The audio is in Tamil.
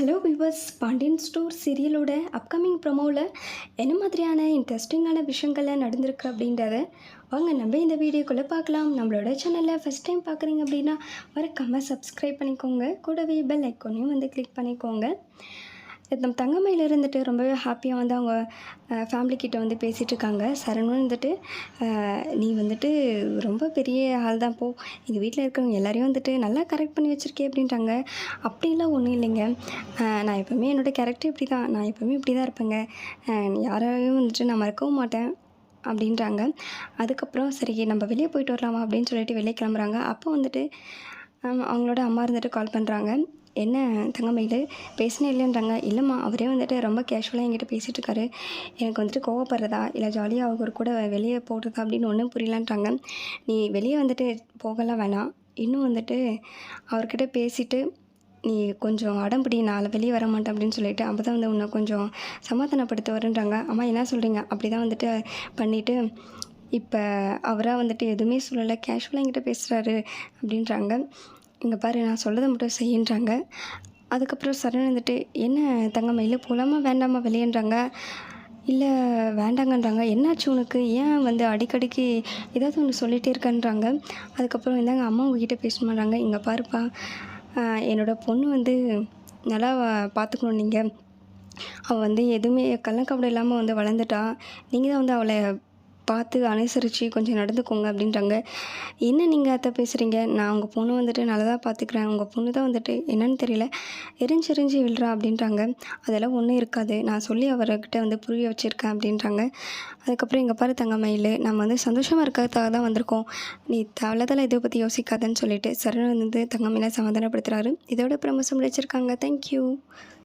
ஹலோ விவர்ஸ் பாண்டியன் ஸ்டோர் சீரியலோட அப்கமிங் ப்ரொமோவில் என்ன மாதிரியான இன்ட்ரெஸ்டிங்கான விஷயங்கள்ல நடந்திருக்கு அப்படின்றத வாங்க நம்ம இந்த வீடியோக்குள்ளே பார்க்கலாம். நம்மளோட சேனலில் ஃபஸ்ட் டைம் பார்க்குறீங்க அப்படின்னா மறக்காமல் சப்ஸ்கிரைப் பண்ணிக்கோங்க. கூடவே பெல் ஐக்கோனையும் வந்து கிளிக் பண்ணிக்கோங்க. நம்ம தங்கமையில் இருந்துட்டு ரொம்பவே ஹாப்பியாக வந்து அவங்க ஃபேமிலிக்கிட்ட வந்து பேசிகிட்டு இருக்காங்க சரணும் வந்துட்டு நீ வந்துட்டு ரொம்ப பெரிய ஆள் தான் போ. எங்கள் வீட்டில் இருக்கிறவங்க எல்லாரையும் வந்துட்டு நல்லா கரெக்ட் பண்ணி வச்சுருக்கே அப்படின்றாங்க. அப்படிலாம் ஒன்றும் இல்லைங்க. நான் எப்போவுமே என்னோடய கேரக்டர் இப்படி தான் நான் எப்போவுமே இப்படி தான் இருப்பேங்க யாரையும் வந்துட்டு நான் மறக்கவும் மாட்டேன் அப்படின்றாங்க. அதுக்கப்புறம் சரி நம்ம வெளியே போயிட்டு வரலாமா அப்படின்னு சொல்லிட்டு வெளியே கிளம்புறாங்க. அப்போ வந்துட்டு அவங்களோட அம்மா இருந்துட்டு கால் பண்ணுறாங்க என்ன தங்கமயில் பேசினே இல்லைன்றாங்க. இல்லைம்மா அவரே வந்துட்டு ரொம்ப கேஷுவலாக என்கிட்ட பேசிகிட்டு இருக்காரு எனக்கு வந்துட்டு கோவப்படுறதா இல்லை ஜாலியாக அவர் கூட வெளியே போடுறதா அப்படின்னு ஒன்றும் புரியலன்றாங்க. நீ வெளியே வந்துட்டு போகலாம் வேணாம். இன்னும் வந்துட்டு அவர்கிட்ட பேசிட்டு நீ கொஞ்சம் அடம்பிடி நான் வெளியே வர மாட்டேன் அப்படின்னு சொல்லிட்டு அப்போ தான் வந்து உன்னை கொஞ்சம் சமாதானப்படுத்த வரேன்றாங்க அம்மா என்ன சொல்கிறீங்க அப்படி தான் வந்துட்டு பண்ணிவிட்டு இப்போ அவராக வந்துட்டு எதுவுமே சொல்லலை கேஷுவலாக என்கிட்ட பேசுகிறாரு அப்படின்றாங்க. இங்கே பாரு நான் சொல்லதை மட்டும் செய்யின்றாங்க. அதுக்கப்புறம் சரண் வந்துட்டு என்ன தங்கமயில் போகலாமா வேண்டாமா வெளியேன்றாங்க? இல்லை வேண்டாங்கன்றாங்க. என்னாச்சு உனக்கு? ஏன் வந்து அடிக்கடிக்கு ஏதாவது ஒன்று சொல்லிகிட்டே இருக்கன்றாங்க? அதுக்கப்புறம் இந்தாங்க அம்மா உங்ககிட்ட மாட்டாங்க. இங்கே பாருப்பா என்னோடய பொண்ணு வந்து நல்லா பார்த்துக்கணும் நீங்கள் அவள் வந்து எதுவுமே கள்ளக்கபடம் இல்லாமல் வந்து வளர்ந்துட்டா. நீங்கள் தான் வந்து அவளை பார்த்து அனுசரித்து கொஞ்சம் நடந்துக்கோங்க அப்படின்றாங்க. என்ன நீங்கள் அத்தை பேசுகிறீங்க நான் உங்கள் பொண்ணு வந்துட்டு நல்லதாக பார்த்துக்கிறேன் உங்கள் பொண்ணு தான் வந்துட்டு என்னன்னு தெரியல. எரிஞ்சு எரிஞ்சு விழுறா அப்படின்றாங்க. அதெல்லாம் ஒன்றும் இருக்காது. நான் சொல்லி அவர்கிட்ட வந்து புரிய வச்சுருக்கேன் அப்படின்றாங்க. அதுக்கப்புறம் எங்கள் பாரு தங்கமயில் நம்ம வந்து சந்தோஷமாக இருக்கிறதுக்காக தான் வந்திருக்கோம். நீ தவளதெல்லாம் இதை பற்றி யோசிக்காதன்னு சொல்லிட்டு சரண் வந்து தங்கமயில சமாதானப்படுத்துகிறாரு இதோட பிரமசம் முடிச்சிருக்காங்க தேங்க்யூ